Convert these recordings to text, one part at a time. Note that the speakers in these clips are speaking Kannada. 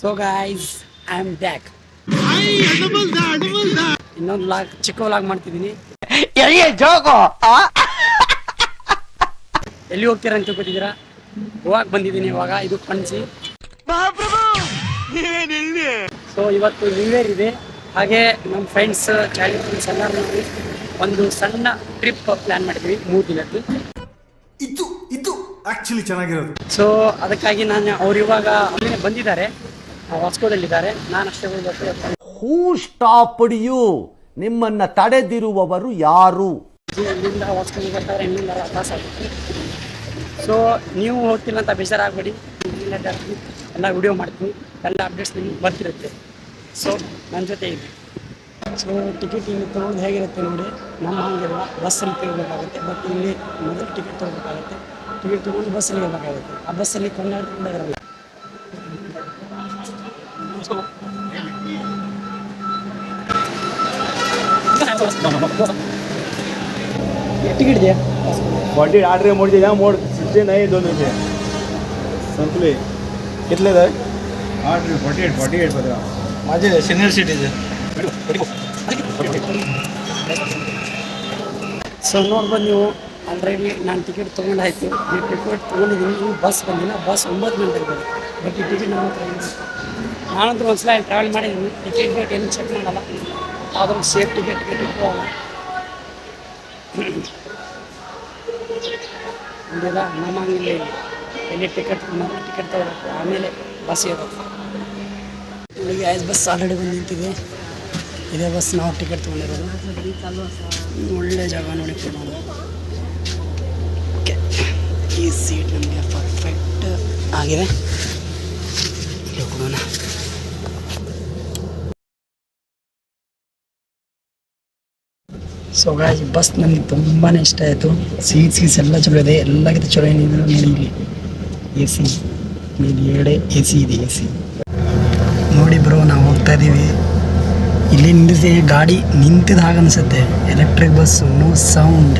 So guys I am back ಇನ್ನೊಂದು ಲಾಗ್ ಚಿಕ್ಕ ಲಾಗ್ ಮಾಡ್ತಿದ್ದೀನಿ ಎಲ್ಲಿ ಹೋಗ್ತೀರಾ ಅಂತ ಗೊತ್ತಿದ್ದೀರಾ? ಗೋವಾಕ್ ಬಂದಿದ್ದೀನಿ ಇವಾಗ ಇದು ಪಣಜಿ ಸೊ ಇವತ್ತು ನ್ಯೂ ಇಯರ್ ಇದೆ. ಹಾಗೆ ನಮ್ಮ ಫ್ರೆಂಡ್ಸ್ ಚೈಲ್ಡ್ ಫ್ರೆಂಡ್ಸ್ ಎಲ್ಲರೂ ಒಂದು ಸಣ್ಣ ಟ್ರಿಪ್ ಪ್ಲಾನ್ ಮಾಡಿದ್ವಿ ಮೂರು ದಿನದ್ದು. ಇದು ಇದು ಆಕ್ಚುಲಿ ಚೆನ್ನಾಗಿರೋದು. ಸೊ ಅದಕ್ಕಾಗಿ ನಾನು ಅವ್ರು ಇವಾಗ ಅಲ್ಲೇ ಬಂದಿದ್ದಾರೆ. ವಾಸ್ಕೋದಲ್ಲಿದ್ದಾರೆ ನಾನು ಅಷ್ಟೇ ಹೋಗ್ಬೇಕು ಹೂ ಸ್ಟಾಪ್ಡ್ ಯು ನಿಮ್ಮನ್ನ ತಡೆದಿರುವವರು ಯಾರು? ಇಲ್ಲಿಂದ ಬರ್ತಾರೆ ಇಲ್ಲಿಂದ ಆಗುತ್ತೆ ಸೊ ನೀವು ಹೋಗ್ತಿಲ್ಲ ಅಂತ ಬೇಜಾರಾಗಬೇಡಿ. ಎಲ್ಲ ವಿಡಿಯೋ ಮಾಡ್ತೀನಿ. ಎಲ್ಲ ಅಪ್ಡೇಟ್ಸ್ ನಿಮ್ಗೆ ಬರ್ತಿರುತ್ತೆ. ಸೊ ನನ್ನ ಜೊತೆ ಇದೆ ಸೊ ಟಿಕೆಟ್ ಇಲ್ಲಿ ತೊಗೊಂಡು ಹೇಗಿರುತ್ತೆ ನೋಡಿ ನಮ್ಮ ಹಂಗಿಲ್ಲ ಬಸ್ಸಲ್ಲಿ ತೆಗಬೇಕಾಗುತ್ತೆ ಬಟ್ ಇಲ್ಲಿ ಮೊದಲು ಟಿಕೆಟ್ ತೊಗೋಬೇಕಾಗುತ್ತೆ. ಟಿಕೆಟ್ ತೊಗೊಂಡು ಬಸ್ಸಲ್ಲಿ ಹೋಗಬೇಕಾಗುತ್ತೆ. ಆ ಬಸ್ಸಲ್ಲಿ ಕೊಂಡಾಡ್ಕೊಂಡು टिकट द्या फोर्टी आठ रे मोड द्या मोड सिक्स्टी नाही दोन रुपये संपले कितले जाय ಆರ್ಡ್ರಿ ಫಾರ್ಟಿ ಏಟ್ ಫಾರ್ಟಿ ಏಟ್ ಬದ್ರ माझे सिनियर सिटीजन ಸೊ ನೋಡ್ಬೋದು ನೀವು ಆಲ್ರೆಡಿ ನಾನು ಟಿಕೆಟ್ ತೊಗೊಂಡಾಯ್ತು ಈ ಟಿಕೆಟ್ ತೊಗೊಂಡಿದ್ದೀನಿ ನೀವು ಬಸ್ ಬಂದಿಲ್ಲ ಬಸ್ ಒಂಬತ್ತು ಗಂಟೆಗೆ ಬರುತ್ತೆ ಬಟ್ ಈ ಟಿಕೆಟ್ ನಮ್ಮ ಹತ್ರ ಇಲ್ಲ ನಾನಂತೂ ಒಂದ್ಸಲ ಟ್ರಾವೆಲ್ ಮಾಡಿದ್ದೀನಿ ಟಿಕೆಟ್ ಡೇಟ್ ಏನು ಚೆಕ್ ಮಾಡಲ್ಲ ಆದರೂ ಸೇಫ್ ಟಿಕೆಟ್ ಟಿಕೆಟ್ ಇಟ್ಕೊಳ್ಳಲ್ಲ ಹಂಗಿಲ್ಲ ನಮ್ಮ ಇಲ್ಲಿ ಎಲ್ಲಿ ಟಿಕೆಟ್ ಟಿಕೆಟ್ ತಗೋಬೇಕು, ಆಮೇಲೆ ಬಸ್ ಇರೋದು ಇಲ್ಲಿಗೆ ಐಸ್ ಬಸ್ ಆಲ್ರೆಡಿ ಬಂದು ನಿಂತಿದೆ. ಇದೇ ಬಸ್ ನಾವು ಟಿಕೆಟ್ ತೊಗೊಂಡಿರೋದು. ಒಳ್ಳೆ ಜಾಗ ನೋಡಿ ಓಕೆ ಈ ಸೀಟ್ ನಮಗೆ ಪರ್ಫೆಕ್ಟ್ ಆಗಿದೆ. ಇಲ್ಲಿ ಸೊ ಗಾಯ್ ಬಸ್ ನನಗೆ ತುಂಬಾ ಇಷ್ಟ ಆಯಿತು. ಸೀಟ್ ಸೀಟ್ಸ್ ಎಲ್ಲ ಚಲೋ ಇದೆ. ಎಲ್ಲಕ್ಕಿಂತ ಚಲೋ ಏನಿದ್ರು ನೋಡಿ ಇಲ್ಲಿ. ಎ ಸಿ ಮೇಲೆ ಎರಡೇ ಎ ಸಿ ಇದೆ ಎ ಸಿ ನೋಡಿ ಬ್ರೋ ನಾವು ಹೋಗ್ತಾ ಇದ್ದೀವಿ. ಇಲ್ಲಿ ನಿಂತಿದೆ ಗಾಡಿ ನಿಂತಿದ ಹಾಗೆ ಅನಿಸುತ್ತೆ. ಎಲೆಕ್ಟ್ರಿಕ್ ಬಸ್ಸು ನೋ ಸೌಂಡ್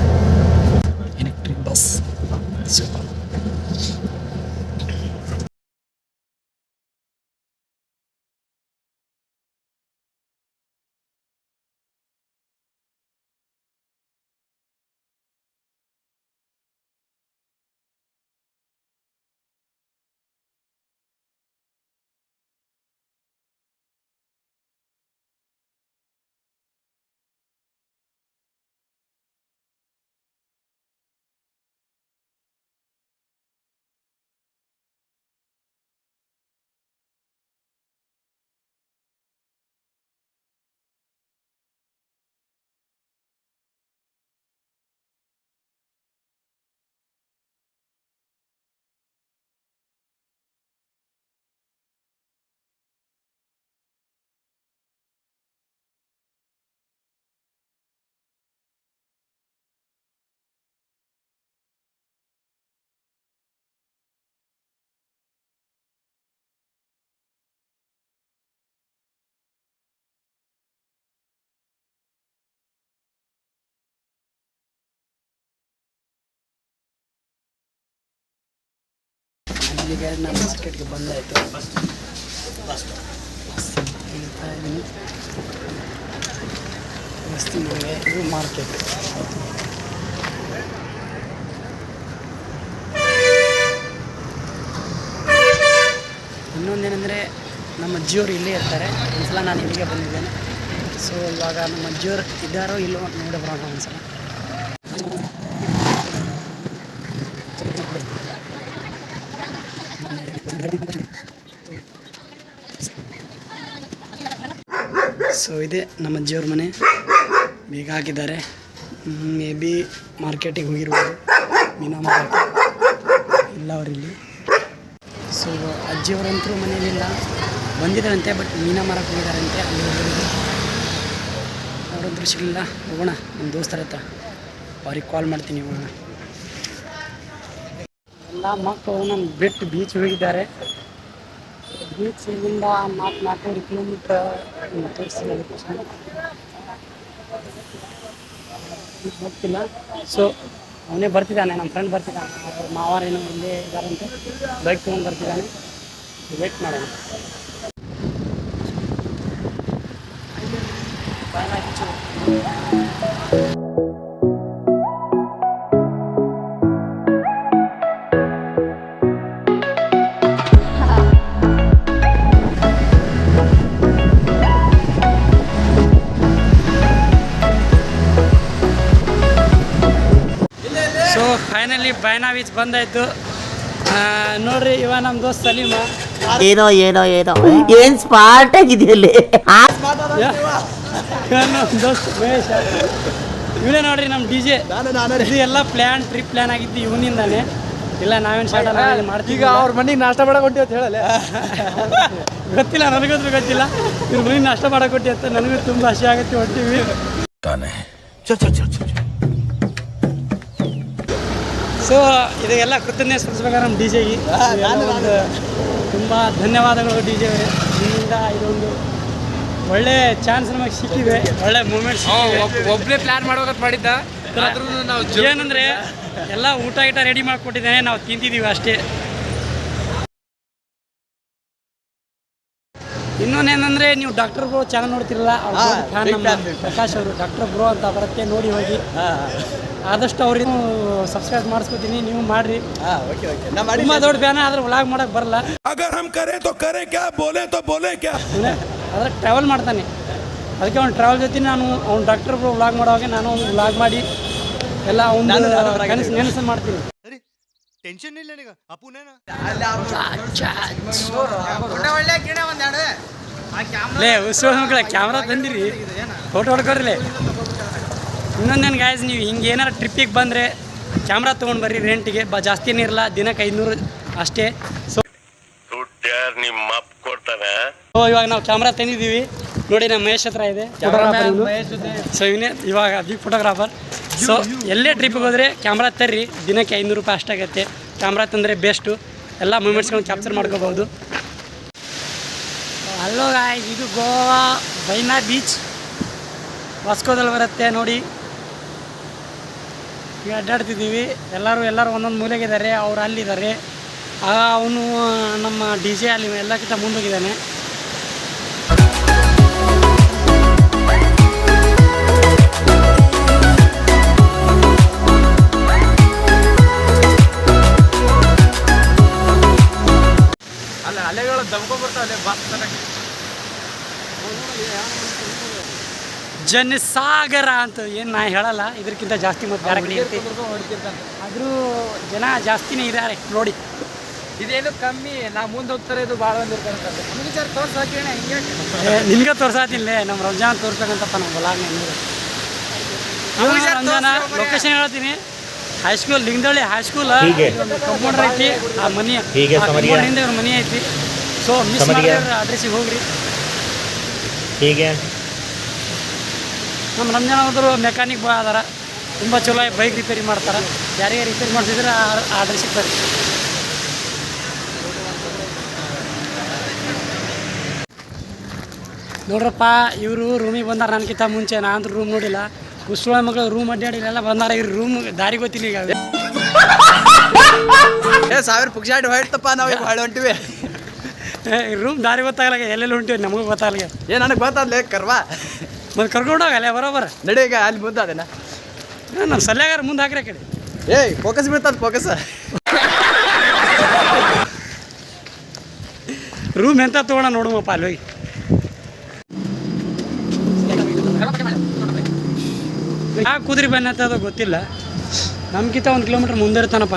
ಇಲ್ಲಿಗೆ ನಮ್ಮ ಮಾರ್ಕೆಟ್ಗೆ ಬಂದಾಯಿತು. ಹೇಳ್ತಾ ಇದು ಮಾರ್ಕೆಟ್. ಇನ್ನೊಂದೇನೆಂದರೆ ನಮ್ಮ ಅಜ್ಜಿಯವರು ಇಲ್ಲೇ ಇರ್ತಾರೆ. ಒಂದ್ಸಲ ನಾನು ಇಲ್ಲಿಗೆ ಬಂದಿದ್ದೇನೆ. ಸೊ ಇವಾಗ ನಮ್ಮ ಅಜ್ಜಿಯವರು ಇದ್ದಾರೋ ಇಲ್ಲೋ ನೋಡಬಾರ ಬರೋಣ ಒಂದ್ಸಲ. ಇದೆ ನಮ್ಮ ಅಜ್ಜಿಯವ್ರ ಮನೆ. ಬೀಗ ಹಾಕಿದ್ದಾರೆ. ಮೇ ಬಿ ಮಾರ್ಕೆಟಿಗೆ ಹೋಗಿರ್ಬೋದು. ಮೀನಾ ಮಾರ್ಕೆಟ್ ಇಲ್ಲ ಅವರಿಲ್ಲಿ ಸೊ ಅಜ್ಜಿಯವರಂತರೂ ಮನೆಯಲ್ಲಿಲ್ಲ ಬಂದಿದ್ದಾರಂತೆ ಬಟ್ ಮೀನಾ ಮಾರಕ್ಕೆ ಹೋಗಿದ್ದಾರಂತೆ. ಅಲ್ಲಿ ಅವರಂತರೂ ಸಿಗಲಿಲ್ಲ ಹೋಗೋಣ, ನಮ್ಮ ದೋಸ್ತರ ಹತ್ರ. ಅವ್ರಿಗೆ ಕಾಲ್ ಮಾಡ್ತೀನಿ, ಹೋಗೋಣ. ಎಲ್ಲ ಮಕ್ಕಳು ನಮ್ಮ ಬಿಟ್ಟು ಬೀಚ್ ಹೋಗಿದ್ದಾರೆ. ಬೀಚ್ ಇಲ್ಲಿಂದ ನಾಲ್ಕು ನಾಲ್ಕೂವರೆ ಕಿಲೋಮೀಟ್ರ್ ಲೊಕೇಶನ್ ಗೊತ್ತಿಲ್ಲ. ಸೊ ಅವನೇ ಬರ್ತಿದ್ದಾನೆ, ನಮ್ಮ ಫ್ರೆಂಡ್ ಬರ್ತಿದ್ದಾನೆ. ಅವ್ರ ಮಾವಾರೇನೋ ಇಲ್ಲೇ ಇದ್ದಾರಂತೆ ಬೈಕ್ ತೊಗೊಂಡು ಬರ್ತಿದ್ದಾನೆ. ವೇಟ್ ಮಾಡೋಣ. ಫೈನಲಿ ಬೈನಾವಿಚ್ ಬೀಚ್ ಬಂದಾಯ್ತು. ಆ, ನೋಡ್ರಿ ಇವ ನಮ್ ದೋಸ್ತ್ ಸಲೀಮ. ಏನೋ ಏನೋ ಏನೋ. ಏನ್ ಸ್ಮಾರ್ಟ್ ಆಗಿದೆಯಲ್ಲಿ ದೋಸ್ತ್ ಮಹೇಶ. ಇವನೇ ನೋಡ್ರಿ ನಮ್ ಡಿ ಜೆ. ಇದು ಎಲ್ಲ ಪ್ಲಾನ್ ಟ್ರಿಪ್ ಪ್ಲಾನ್ ಆಗಿದ್ದು ಇವನಿಂದಾನೆ. ಇಲ್ಲ ನಾವೇನು ಶಾರ್ಟ್ ಮಾಡ್ತೀವಿ ಈಗ ಅವ್ರ ಮನೆಗೆ ನಾಷ್ಟ ಮಾಡಕ್ ಅಂತ ಹೇಳಲ್ಲ. ಗೊತ್ತಿಲ್ಲ ನನಗಂತೂ ಗೊತ್ತಿಲ್ಲ. ಇವ್ರ ಮನೆಗೆ ನಾಷ್ಟ ಮಾಡಕ್ ಕೊಟ್ಟಿ ಅಂತ ನನಗೂ ತುಂಬಾ ಹಸಿ ಆಗತ್ತೆ ಹೊಂಟಿವಿ. ಸೊ ಇದೆಲ್ಲ ಕೃತಜ್ಞತೆ ಸಲ್ಲಿಸ್ಬೇಕಾದ್ರೆ ನಮ್ಮ ಡಿ ಜೆಗೆ ಒಂದು ತುಂಬ ಧನ್ಯವಾದಗಳು ಡಿ ಜೆ ಅವರೇ. ನಿಮ್ಮಿಂದ ಇದೊಂದು ಒಳ್ಳೆ ಚಾನ್ಸ್ ನಮಗೆ ಸಿಕ್ಕಿದೆ. ಒಳ್ಳೆ ಮೂಮೆಂಟ್ಸ್ ಒಬ್ಬನೇ ಪ್ಲ್ಯಾನ್ ಮಾಡ್ಬೇಕಂತ ಮಾಡಿದ್ದ. ಏನಂದ್ರೆ ಎಲ್ಲ ಊಟ ಗೀಟ ರೆಡಿ ಮಾಡಿಕೊಟ್ಟಿದ್ದೇನೆ. ನಾವು ತಿಂತಿದ್ದೀವಿ ಅಷ್ಟೇ. ನೀವು ಡಾಕ್ಟರ್ ಬ್ರೋ ಚೆನ್ನಾಗಿ ನೋಡ್ತಿರಲ್ಲ ನಮ್ಮ ಪ್ರಕಾಶ್ ಅವರು ಡಾಕ್ಟರ್ ಬ್ರೋ ಅಂತ ಬರುತ್ತೆ ನೋಡಿ ಹೋಗಿ. ಆದಷ್ಟು ಅವ್ರಿಗೆ ಸಬ್ಸ್ಕ್ರೈಬ್ ಮಾಡಿಸ್ಕೊತೀನಿ ನೀವು ಮಾಡ್ರಿ. ಓಕೆ ಓಕೆ ತುಂಬ ದೊಡ್ಡ ಬ್ಯಾನ ಆದ್ರೆ ವ್ಲಾಗ್ ಮಾಡಕ್ ಬರಲ್ಲ. ಅಗರ್ ಹಮ್ ಕರೆ ತೋ ಕರೆ ಕ್ಯಾ ಬೋಲೆ ತೋ ಬೋಲೆ ಕ್ಯಾ? ಅದ್ರ ಟ್ರಾವೆಲ್ ಮಾಡ್ತಾನೆ. ಅದಕ್ಕೆ ಅವ್ನು ಟ್ರಾವೆಲ್ ಜೊತೆ ನಾನು ಅವ್ನು ಡಾಕ್ಟರ್ ಬ್ರೋ ವ್ಲಾಗ್ ಮಾಡೋವಾಗ ನಾನು ಅವ್ನು ವ್ಲಾಗ್ ಮಾಡಿ ಎಲ್ಲ ಅವ್ನು ಕನಸು ನೆನಸು ಮಾಡ್ತೀನಿ. ಲೇ ಉತ್ಸವ ಮಕ್ಕಳ ಕ್ಯಾಮ್ರಾ ತಂದಿರಿ. ಫೋಟೋ ಹೊಡ್ಕೊಡ್ರಿ ಇನ್ನೊಂದೇನು ಗಾಯ್ಸ್ ನೀವು ಹಿಂಗೆ ಏನಾರು ಟ್ರಿಪ್ಪಿಗೆ ಬಂದರೆ ಕ್ಯಾಮ್ರಾ ತೊಗೊಂಡು ಬರ್ರಿ ರೆಂಟಿಗೆ ಬ ಜಾಸ್ತಿ ಏನಿರಲ್ಲ ದಿನಕ್ಕೆ ಐದುನೂರು ಅಷ್ಟೇ. ಸೊ ಸೊ ಇವಾಗ ನಾವು ಕ್ಯಾಮ್ರಾ ತಂದಿದ್ದೀವಿ ನೋಡಿ ನಮ್ಮ ಮಹೇಶ್ ಹತ್ರ ಇದೆ. ಸೊ ಇವನೇ. ಇವಾಗ ಬಿ ಫೋಟೋಗ್ರಾಫರ್ ಸೊ ಎಲ್ಲೇ ಟ್ರಿಪ್ಗೆ ಹೋದರೆ ಕ್ಯಾಮ್ರಾ ತರ್ರಿ ದಿನಕ್ಕೆ ಐನೂರು ರೂಪಾಯಿ ಅಷ್ಟಾಗತ್ತೆ. ಕ್ಯಾಮ್ರಾ ತಂದರೆ ಬೆಸ್ಟು ಎಲ್ಲ ಮೂಮೆಂಟ್ಸ್ಗಳನ್ನ ಕ್ಯಾಪ್ಚರ್ ಮಾಡ್ಕೋಬೋದು ಅಲ್ಲೋ ಗಾಯ್ ಇದು ಗೋವಾ ಬೈನಾ ಬೀಚ್. ವಾಸ್ಕೋದಲ್ಲಿ ಬರುತ್ತೆ, ನೋಡಿ. ಈಗ ಅಡ್ಡಾಡ್ತಿದ್ದೀವಿ. ಎಲ್ಲರೂ ಎಲ್ಲರೂ ಒಂದೊಂದು ಮೂಲೆಗಿದ್ದಾರೆ. ಅವ್ರು ಅಲ್ಲಿದ್ದಾರೆ. ಅವನು, ನಮ್ಮ ಡಿ ಜೆ ಅಲ್ಲಿ ಎಲ್ಲಕ್ಕಿಂತ ಮುಂದೋಗಿದ್ದಾನೆ. ಜನಸಾಗರ ಅಂತ ಏನು ನಾ ಹೇಳಲ್ಲ ಇದಕ್ಕಿಂತ ಜಾಸ್ತಿ ಮತ್ತು ಬೇರೆ ಕಡೆ ಇರುತ್ತೆ ಆದರೂ ಜನ ಜಾಸ್ತಿನೇ ಇದ್ದಾರೆ ನೋಡಿ. ಇದೇನು ಕಮ್ಮಿ ನಾ ಮುಂದೆ ಹೋಗ್ತಾರೆ ಇದು ಭಾಳ ಒಂದು ನಿಮಗೆ ನಿನ್ಗೆ ತೋರ್ಸಾತಿಲ್ಲ ನಮ್ಮ ರಂಜಾನ್ ತೋರ್ಸ್ಬೇಕಂತಪ್ಪ ನಮ್ಮ ಹೊಲಾಗ್ನ ರಂಜಾನ ಲೊಕೇಶನ್ ಹೇಳ್ತೀನಿ. High school Lingadalli high school compounder ಐತಿ ಆ ಮನಿ. ಹಿಂದೆ ಇವ್ರ ಮನಿ ಐತಿ. ಸೊ ಮಿಸ್ ಮಾಡಿದ್ರೆ ಅಡ್ರೆಸ್ಸಿಗೆ ಹೋಗ್ರಿ. ಹೀಗೆ? ನಮ್ಮ ರಂಜಾನ್ ಹೋದ್ರು ಮೆಕ್ಯಾನಿಕ್ ಬಾಯ್ ಅದಾರ. ತುಂಬ ಚಲೋ ಬೈಕ್ ರಿಪೇರಿ ಮಾಡ್ತಾರೆ. ಯಾರಿಗೆ ರಿಪೇರಿ ಮಾಡಿಸಿದ್ರೆ ಆರ್ಡರ್ ಸಿಗ್ತಾರೆ ನೋಡ್ರಪ್ಪ ಇವರು ರೂಮಿಗೆ ಬಂದಾರ ನನಗಿಂತ ಮುಂಚೆ. ನಾನು ರೂಮ್ ನೋಡಿಲ್ಲ. ಕುಸುಳ ಮಗಳು ರೂಮ್ ಅಡ್ಡಾಡಿ ಎಲ್ಲ ಬಂದಾರ. ಇವ್ರು ರೂಮ್ ದಾರಿ ಗೊತ್ತಿಲ್ಲ ಈಗ. ಏ ಸಾವಿರ ಪುಕ್ಸಾಡಿ ಹೊಯ್ತಪ್ಪ ನಾವು ಈಗ ಹೊಳೆ ಹೊಂಟಿವಿ. ರೂಮ್ ದಾರಿ ಗೊತ್ತಾಗಲ್ಲ ಎಲ್ಲೆಲ್ಲಿ ಹೊಂಟಿವಿ ನಮಗೂ ಗೊತ್ತಾಗಲ್ಲ ಏ ನನಗೆ ಗೊತ್ತಾದ್ಲೇ ಕರ್ವಾ. ಮತ್ತೆ ಕರ್ಕೊಂಡೋಗಲ್ಲ ಬರೋಬರ. ನಡಿ ಈಗ ಅಲ್ಲಿ ಮುಂದೆ ಅದೇನ ನಮ್ಮ ಸಲ್ಯಾಗಾರ ಮುಂದೆ ಹಾಕ್ರಿ ಕಡೆ. ಏಯ್ ಫೋಕಸ್ ಬೀಳ್ತದ ಫೋಕಸ್ ರೂಮ್ ಎಂತ ತೊಗೊಳ ನೋಡುವಪ್ಪ ಅಲ್ಲಿ ಹೋಗಿ. ಯಾಕೆ ಕುದುರೆ ಬನ್ನಿ ಅಂತ ಅದು ಗೊತ್ತಿಲ್ಲ. ನಮ್ಗಿಂತ ಒಂದು ಕಿಲೋಮೀಟರ್ ಮುಂದೆ ಇರ್ತಾನಪ್ಪ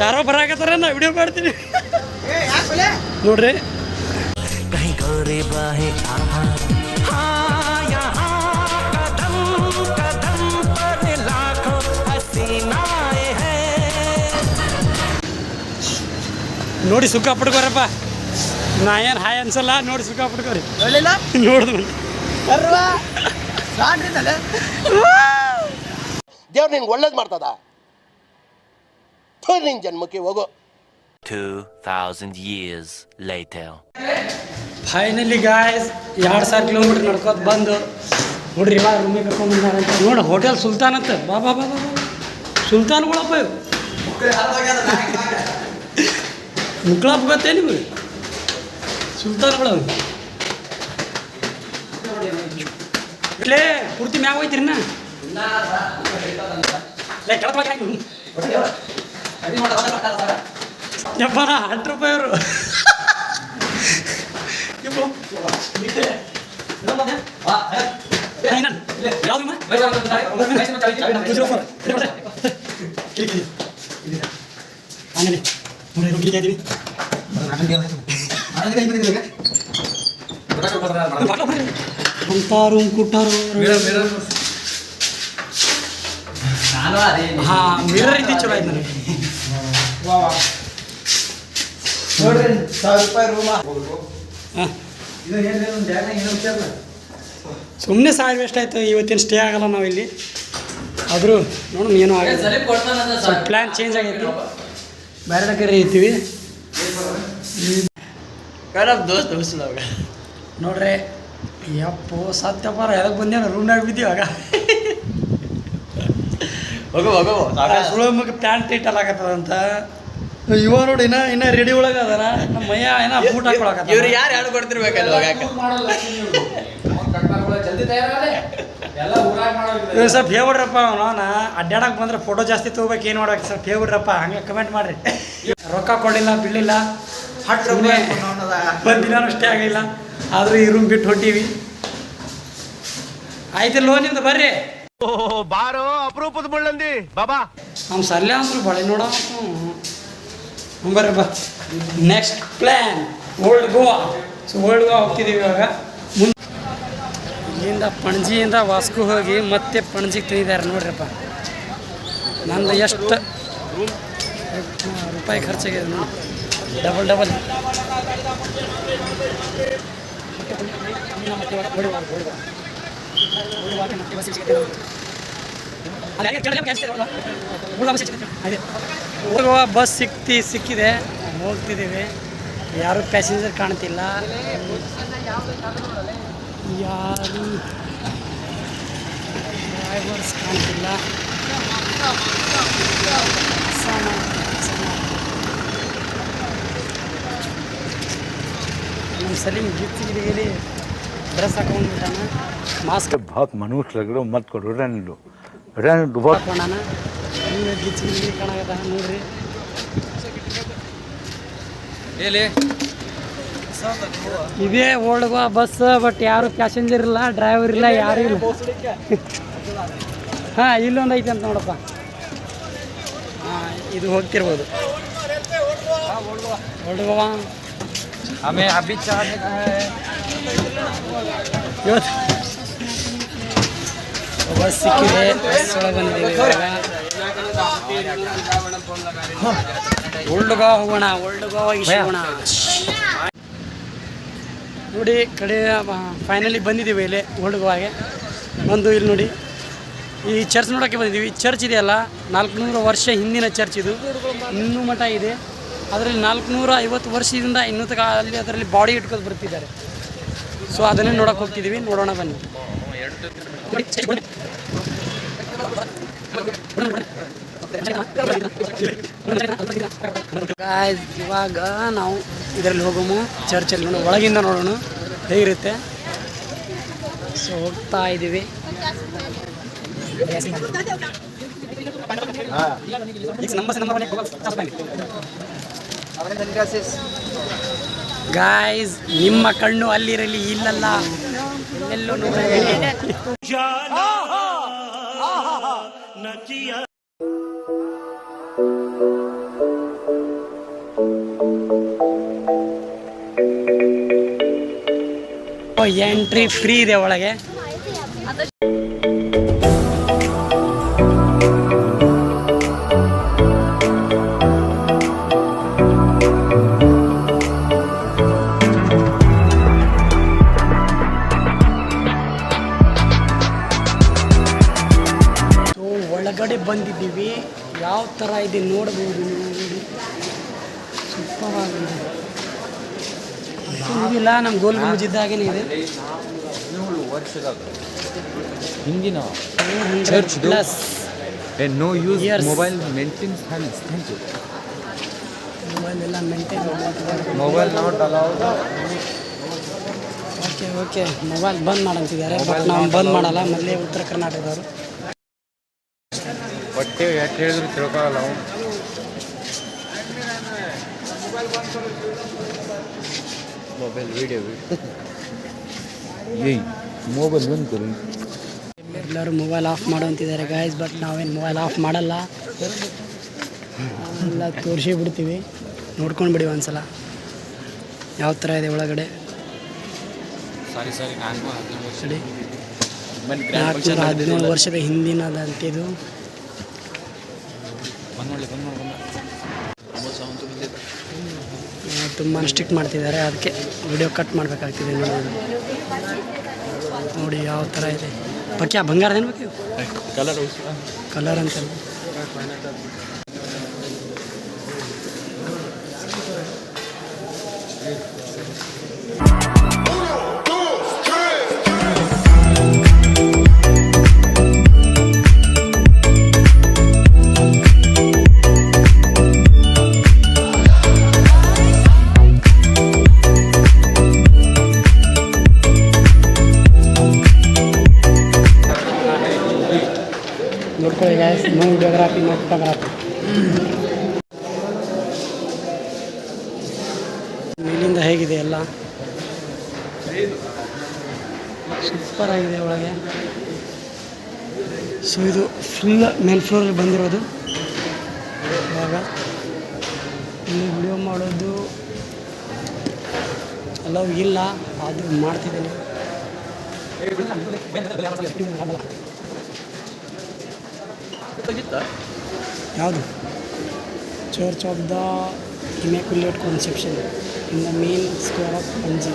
ಯಾರೋ ಬರಾಕತ್ತಾರ ನಾ ವಿಡಿಯೋ ಮಾಡ್ತೀನಿ. ನೋಡ್ರಿ. ನೋಡಿ ಸುಖ ಪಡ್ಕೋರಪ್ಪ. ನಾ ಏನ್ ಹಾಯ್ ಅನ್ಸಲ್ಲ ನೋಡಿ ಸುಖ ಪಡ್ಕೋರಿ. ನೋಡಿದ್ರಿ ದೇವ್ರು ನಿನ್ಗೆ ಒಳ್ಳೇದು ಮಾಡ್ತದ? ಥು, ನಿನ್ ಜನ್ಮಕ್ಕೆ ಹೋಗೋ 2,000 years later. ಫೈನಲಿ ಗಾಯ್ಸ್ ಎರಡು ಸಾವಿರ ಕಿಲೋಮೀಟ್ರ್ ನಡ್ಕೋತ ಬಂದು ನೋಡ್ರಿ ಇವಾಗ ರೂಮಿಗೆ ಕರ್ಕೊಂಡ್ಬಂದಾರಂತ ನೋಡಿ ಹೋಟೆಲ್ ಸುಲ್ತಾನ್ ಅಂತ ಬಾ ಬಾ ಬಾ ಬಾ ಬಾ. ಸುಲ್ತಾನ್ಗಳಪ್ಪ ಇವು ಮುಕ್ಳಪ್ಪ ಗೊತ್ತೇ ನಿಮಗೆ ಸುಲ್ತಾನ್ಗಳು ಇಲ್ಲೇ ಪೂರ್ತಿ ಮ್ಯಾಗ ಹೋಯ್ತಿರಿ ನಾ ಲೇ, ಕೆಳಗ್ ಬಾ, ಕೆಳಗ್ ಬಾ. ಯಪ್ಪ ನಾ ಹತ್ತು ರೂಪಾಯಿ ಅವರು ಆಮೇಲೆ ನೋಡಿ ರುಬ್ಬಿ ಇದ್ದೀವಿ ಅಂತಾರು ಕುಟ್ಟಾರು ಹಾ ಮಿರರ್ ಐತಿ ಚಲೋ ಆಯ್ತು ನನಗೆ ಸುಮ್ಮನೆ ಸಾವಿರ ವೇಸ್ಟ್ ಆಯ್ತು. ಇವತ್ತಿನ ಸ್ಟೇ ಆಗಲ್ಲ ನಾವು ಇಲ್ಲಿ. ಆದರೂ ನೋಡೋಣ ಏನೂ ಆಗಲ್ಲ. ಪ್ಲ್ಯಾನ್ ಚೇಂಜ್ ಆಗೈತಿ. ಬೇರೆ ಕರೆ ಇರ್ತೀವಿ. ದೋಸ್ತ್ ದೋಸ್ತ್ ನೋಡ್ರಿ ಯಪ್ಪೋ ಸತ್ಯಪ್ಪ ಎದಕ್ಕೆ ಬಂದೇನ ರೂಮ್ನಾಗ ಬಿದ್ದೀವಾಗ ಹೋಗೋ ಸುಳ ಮಗ ಪ್ಯಾಂಟ್ ಟೈಟ್ ಆಗತ್ತದಂತ ಇವ ನೋಡಿ ಇನ್ನ ಇನ್ನ ರೆಡಿ ಒಳಗ ಅದನ. ನಮ್ಮ ಮಯ್ಯ ಏನ ಬೂಟ್ ಹಾಕೊಳಕತ್ತ ಇವ್ರು ಯಾರು ಹೇಳು ಕೊಡ್ತಿರ್ಬೇಕಲ್ಲ ಹೋಗಾಕ? ಇವ್ರು ಸ್ವಲ್ಪ ಅವನ ಅವನು ಅಡ್ಡಾಡಕ್ ಬಂದ್ರೆ ಫೋಟೋ ಜಾಸ್ತಿ ತಗೋಬೇಕು ಏನು ಮಾಡ್ಬೇಕು? ಸರ್ ಫೇವ್ರಪ್ಪ ಹಂಗೆ ಕಮೆಂಟ್ ಮಾಡ್ರಿ. ರೊಕ್ಕ ಕೊಡಲಿಲ್ಲ ಬಿಡಲಿಲ್ಲ. ದಿನ ಅಷ್ಟೇ ಆಗಲಿಲ್ಲ ಆದರೂ ಈ ರೂಮ್ ಬಿಟ್ಟು ಹೊಂಟೀವಿ. ಆಯ್ತಿಲ್ಲೋ ನಿಮ್ದು ಬರ್ರಿ. ಬಾರೋ, ಅಪರೂಪದ ಮುಳ್ಳಂದಿ. ಬಾಬಾ. ಅವ್ನು ಸರ್ಲೆ ಅಂದ್ರು ಬಳೆ ನೋಡ. ಬರ್ರಿ, ಬಾ. Next plan old Goa so old Goa ಹೋಗ್ತಿದ್ದೀವಿ ಇವಾಗ. ಮುಂದೆ ಇಲ್ಲಿಂದ ಪಣಜಿಯಿಂದ ವಾಸ್ಕು ಹೋಗಿ ಮತ್ತೆ ಪಣಜಿಗೆ ತಂದಿದ್ದಾರೆ ನೋಡ್ರಪ್ಪ ನಂದು ಎಷ್ಟು ರೂಪಾಯಿ ಖರ್ಚಾಗಿದೆ ನೋಡಿ. ಡಬಲ್ ಡಬಲ್ ಬಸ್ ಸಿಕ್ತಿ ಸಿಕ್ಕಿದೆ, ಹೋಗ್ತಿದ್ದೀವಿ. ಯಾರು ಪ್ಯಾಸೆಂಜರ್ ಕಾಣ್ತಿಲ್ಲ. ಯಾರು ಡ್ರೈವರ್ಸ್ ಕಾಣ್ತಿಲ್ಲ. ನಮ್ಮ ಸಲೀಮ್ ಗಿಚ್ಚಿಗಿರಿ ಡ್ರೆಸ್ ಹಾಕೊಂಡ್ಬಿಟ್ಟಾನ ಮಾಸ್ಕ್ बहुत मनुष्य लग रहे हो मत करो रहने दो रहने दो बहुत ಹಾಕೋಣ ಹಿಂಗೆ ಗಿಚ್ಚಿಗಿರಿ ಕಾಣಕತ್ತ ನೋಡ್ರಿ ಇದೇ ಓಲ್ಡ್ ಗೋವಾ ಬಸ್ ಬಟ್ ಯಾರು ಪ್ಯಾಸೆಂಜರ್ ಇಲ್ಲ ಡ್ರೈವರ್ ಇಲ್ಲ ಯಾರು ಇಲ್ಲ ಹಾಂ ಇಲ್ಲೊಂದು ಐತೆ ಅಂತ ನೋಡಪ್ಪ ಹಾಂ ಇದು ಹೋಗ್ತಿರ್ಬೋದು ಓಲ್ಡ್ ಗೋವಾ हमें अभी चाहने का है ಇವತ್ತು ಬಸ್ ಸಿಕ್ಕಿದೆ ಬಸ್ ಒಳಗೆ ಬಂದಿದ್ದೀವಿ ಇವಾಗ ಓಲ್ಡ್ ಗೋವಾ ಹೋಗೋಣ. ನೋಡಿ ಕಡೆ ಫೈನಲಿ ಬಂದಿದ್ದೀವಿ ಇಲ್ಲಿ ಓಲ್ಡ್ ಗೋವಾಗೆ. ಬಂದು ಇಲ್ಲಿ ನೋಡಿ. ಈ ಚರ್ಚ್ ನೋಡೋಕೆ ಬಂದಿದ್ದೀವಿ. ಚರ್ಚ್ ಇದೆಯಲ್ಲ ನಾಲ್ಕುನೂರು ವರ್ಷ ಹಿಂದಿನ ಚರ್ಚ್ ಇದು. ಇನ್ನೂ ಮಠ ಇದೆ. ಅದರಲ್ಲಿ ನಾಲ್ಕುನೂರ ಐವತ್ತು ವರ್ಷದಿಂದ ಇನ್ನೂ ತಗ ಅಲ್ಲಿ ಅದರಲ್ಲಿ ಬಾಡಿ ಇಟ್ಕೊಂಡು ಬರ್ತಿದ್ದಾರೆ. ಸೊ ಅದನ್ನೇ ನೋಡಕ್ಕೆ ಹೋಗ್ತಿದ್ದೀವಿ. ನೋಡೋಣ ಬನ್ನಿ. ಇವಾಗ ನಾವು ಇದರಲ್ಲಿ ಹೋಗೋಮು ಚರ್ಚಲ್ಲಿ ನೋಡೋಣ ಒಳಗಿಂದ ನೋಡೋಣ, ಹೇಗಿರುತ್ತೆ. ಸೊ ಹೋಗ್ತಾ ಇದ್ದೀವಿ. ಗಾಯ್ಸ್ ನಿಮ್ಮ ಕಣ್ಣು ಅಲ್ಲಿರಲಿ, ಇಲ್ಲಲ್ಲ. ಎಲ್ಲೋ ನೋಡಿ ಎಂಟ್ರಿ ಫ್ರೀ ಇದೆ ಒಳಗೆ. ಥರ ಇದೆ ನೋಡ್ಬೋದು ನೋಡಿ ಸೂಪರಾಗಿದೆ. ಇಲ್ಲ ನಮ್ಮ ಗೋಲ್ ಗುಂಬಜಿದ್ದಾಗೇನೆ ಇದೆ. ಹಿಂದಿನ church plus no use. Mobile maintain hands thank you mobile ಎಲ್ಲ maintain mobile not allowed okay okay mobile ಬಂದ್ ಮಾಡಂತಿದ್ದಾರೆ ಬಟ್ ನಾವು ಬಂದ್ ಮಾಡಲ್ಲ. ಮೊದಲೇ ಉತ್ತರ ಕರ್ನಾಟಕದವರು. ಹೊಟ್ಟೆ ಯಾಕೆ ಹೇಳಿದ್ರು ತಿಳ್ಕೊಳಲ್ಲ ಅವು ಮೊಬೈಲ್ ವಿಡಿಯೋ ಏಯ್ ಮೊಬೈಲ್ ಬಂದ್ ಕರಿ ಎಲ್ಲರೂ ಮೊಬೈಲ್ ಆಫ್ ಮಾಡುವಂತಿದ್ದಾರೆ ಗಾಯ್ಸ್ ಬಟ್ ನಾವೇನು ಮೊಬೈಲ್ ಆಫ್ ಮಾಡಲ್ಲ. ಎಲ್ಲ ತೋರಿಸಿ ಬಿಡ್ತೀವಿ. ನೋಡ್ಕೊಂಡು ಬಿಡಿ ಒಂದ್ಸಲ. ಯಾವ ಥರ ಇದೆ ಒಳಗಡೆ? ಸಾರಿ ಸಾರಿ ನಾನು ಸರಿ. ವರ್ಷ ಹದಿನೇಳು ವರ್ಷದ ಹಿಂದಿನದಂತಿದು. ಮಾಡ್ಲಿ ಬಂದ್ ತುಂಬ ಸ್ಟ್ರಿಕ್ಟ್ ಮಾಡ್ತಿದ್ದಾರೆ ಅದಕ್ಕೆ ವಿಡಿಯೋ ಕಟ್ ಮಾಡಬೇಕಾಗ್ತಿದೆ ನೋಡಿ. ನೋಡಿ ಯಾವ ಥರ ಇದೆ. ಪಕ್ಯಾ ಬಂಗಾರದೇನು ಬೇಕು ಕಲರ್ ಕಲರ್ ಅಂತ ನೋಡ್ಕೊಳ್ಳಿ ಆಗಿದೆ ಒಳಗೆ. ಸೊ ಇದು ಫುಲ್ ಮೇಲ್ ಫ್ಲೋರಲ್ಲಿ ಬಂದಿರೋದು. ಇವಾಗ ಇಲ್ಲಿ ವಿಡಿಯೋ ಮಾಡೋದು ಎಲ್ಲವೂ ಇಲ್ಲ, ಆದರೂ ಮಾಡ್ತಿದ್ದೀನಿ. ಯಾವುದು? Church of the immaculate conception in the main square of Panji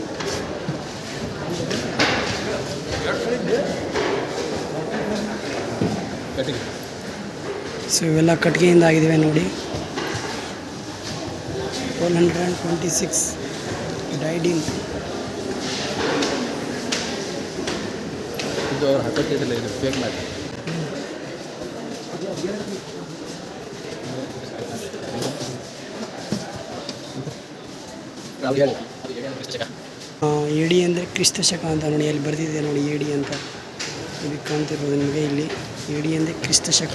so ಇವೆಲ್ಲ ಕಟ್ಟಿಗೆಯಿಂದ ಆಗಿದ್ದಾವೆ ನೋಡಿ. One hundred and twenty six ಡೈಡಿನ್ ಇದು ಇದು ಏಡಿ ಅಂದರೆ ಕ್ರಿಸ್ತ ಶಕ ಅಂತ ನೋಡಿ ಅಲ್ಲಿ ಬರೆದಿದೆ ನೋಡಿ ಏಡಿ ಅಂತ. ಇಲ್ಲಿ ಕಾಣ್ತಿರ್ಬೋದು ನಿಮಗೆ ಇಲ್ಲಿ. ಏಡಿ ಅಂದರೆ ಕ್ರಿಸ್ತ ಶಕ.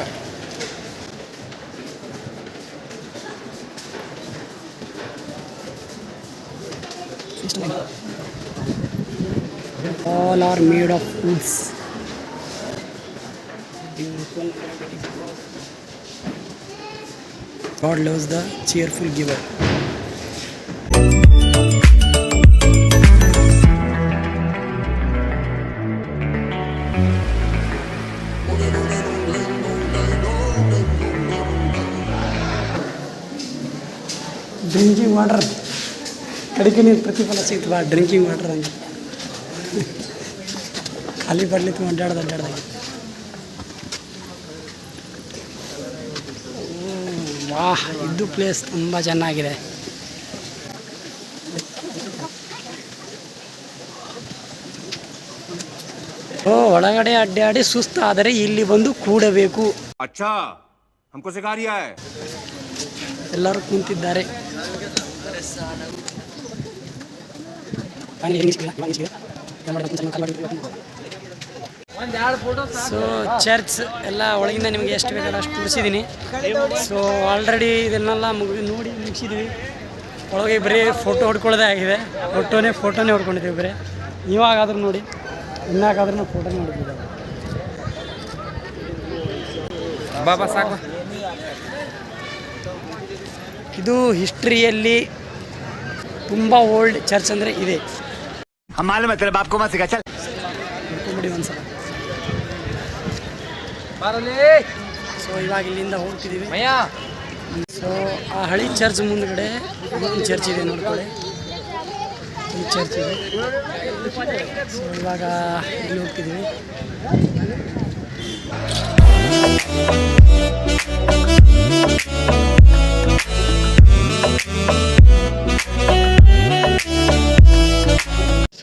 All are made of woods. Beautiful. God loves the cheerful giver. ಅದಕ್ಕೆ ನೀನು ಪ್ರತಿಫಲ ಸಿಗ್ತು ಬಾ ಡ್ರಿಂಕಿಂಗ್ ಮಾಡಿರೋಂಗೆ ಅಲ್ಲಿ ಬರ್ಲಿಕ್ಕೆ ಅಡ್ಡಾಡ್ದು ಅಡ್ಡಾಡ್ದಂಗೆ ವಾಹ್ ಇದು ಪ್ಲೇಸ್ ತುಂಬ ಚೆನ್ನಾಗಿದೆ. ಓ ಒಳಗಡೆ ಅಡ್ಡಾಡಿ ಸುಸ್ತಾದರೆ ಇಲ್ಲಿ ಬಂದು ಕೂಡಬೇಕು. ಅಚ್ಚಾ ಎಲ್ಲರೂ ಕುಂತಿದ್ದಾರೆ. ಸೊ ಚರ್ಚ್ ಎಲ್ಲ ಒಳಗಿಂದ ನಿಮಗೆ ಎಷ್ಟು ಬೇಕಲ್ಲ ಅಷ್ಟು ತೋರಿಸಿದ್ದೀನಿ ಸೊ ಆಲ್ರೆಡಿ ಇದನ್ನೆಲ್ಲ ಮುಗಿ ನೋಡಿ ಮುಗಿಸಿದ್ವಿ. ಒಳಗೆ ಬರೀ ಫೋಟೋ ಹೊಡ್ಕೊಳ್ಳೋದೇ ಆಗಿದೆ. ಫೋಟೋನೇ ಫೋಟೋನೇ ಹೊಡ್ಕೊಂಡಿದ್ದೀವಿ ಬರೀ. ನೀವಾಗಾದ್ರೂ ನೋಡಿ ಇನ್ನಾಗಾದ್ರೂ ಫೋಟೋ ಹೊಡ್ತಿದ್ದೀವಿ ಬಾಬಾ ಸಾಕು. ಇದು ಹಿಸ್ಟ್ರಿಯಲ್ಲಿ ತುಂಬ ಓಲ್ಡ್ ಚರ್ಚ್ ಅಂದರೆ ಇದೆ. हम मालूम है तेरे बाप को मत सिखा चल ನೋಡ್ಕೊಂಬಿಡಿ ಒಂದ್ಸಲ ಸೊ ಇವಾಗ ಇಲ್ಲಿಂದ ಹೋಗ್ತಿದ್ದೀವಿ ಮಯ್ಯ ಸೊ ಆ ಹಳಿ ಚರ್ಚ್ ಮುಂದ್ಗಡೆ ಇನ್ನೊಂದು ಚರ್ಚ್ ಇದೆ ನೋಡ್ಕೊಳ್ಳಿ ಈ ಚರ್ಚ್ ಇದೆ ಸೊ ಇವಾಗ ಇಲ್ಲಿ ಹೋಗ್ತಿದ್ದೀವಿ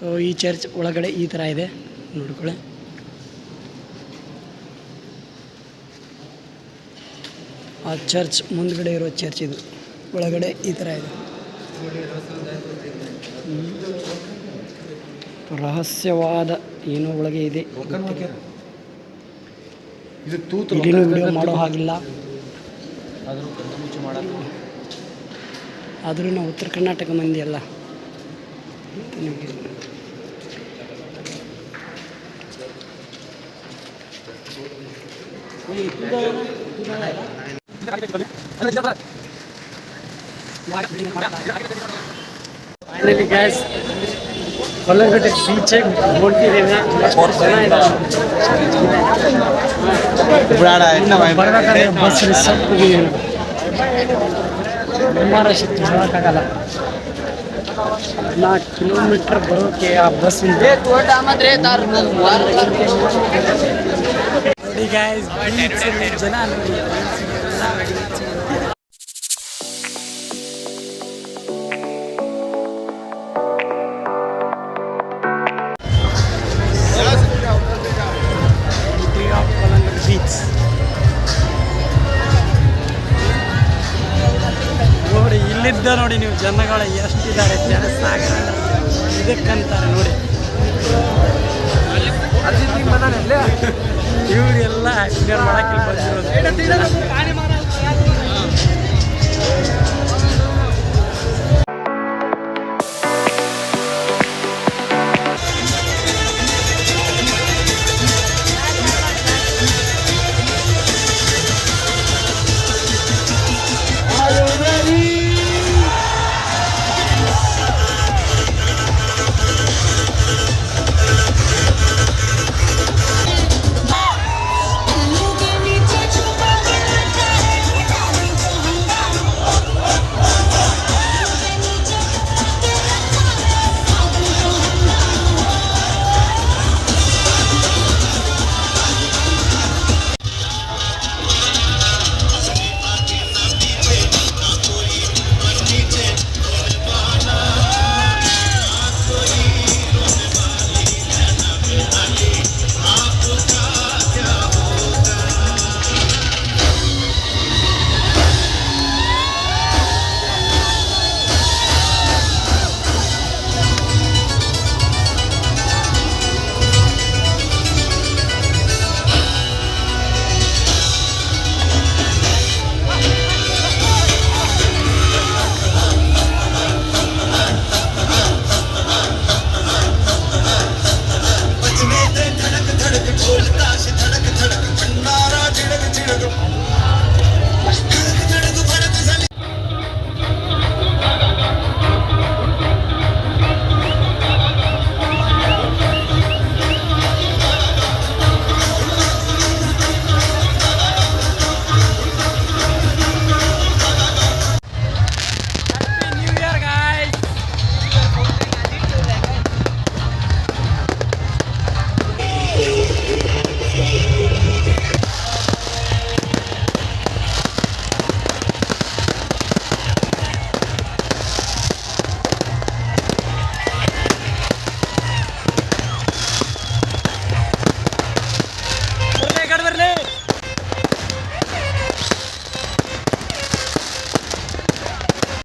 ಸೊ ಈ ಚರ್ಚ್ ಒಳಗಡೆ ಈ ಥರ ಇದೆ. ನೋಡ್ಕೊಳ್ಳಿ. ಆ ಚರ್ಚ್ ಮುಂದ್ಗಡೆ ಇರೋ ಚರ್ಚ್ ಇದು. ಒಳಗಡೆ ಈ ಥರ ಇದೆ. ರಹಸ್ಯವಾದ ಏನೋ ಒಳಗೆ ಇದೆ. ವಿಡಿಯೋ ಮಾಡೋ ಹಾಗಿಲ್ಲ. ಆದರೂ ನಾವು ಉತ್ತರ ಕರ್ನಾಟಕ ಮಂದಿ ಅಲ್ಲ. ನಿಮಗೆ ಫೈನಲಿ ಗ್ಯಾಸ್ ಕೊಲ್ಲಂಗಟ್ಟೆ ಬೀಚಿಗೆ ಹೊಂಟಿದ್ದೇವೆ ಎಷ್ಟು ಜನ ಇದ್ದಾರೆ ಬರ್ಬೇಕಾದ್ರೆ ಬಸ್ ರಿಸರ್ವ್ ಹೋಗಿದ್ದೀವಿ ಸುಮಾರು ಸಿಕ್ತು ಹೇಳೋಕ್ಕಾಗಲ್ಲ ನಾಲ್ಕು ಕಿಲೋಮೀಟ್ರ್ ಬರೋಕ್ಕೆ ಆ ಬಸ್ ನೋಡಿ ಗ್ಯಾಸ್ ಜನ ನೋಡಿ Entry of Kolangar beach. ನೋಡಿ ಇಲ್ಲಿದ್ದ ನೋಡಿ ನೀವು ಜನಗಳು ಎಷ್ಟಿದ್ದಾರೆ Sino na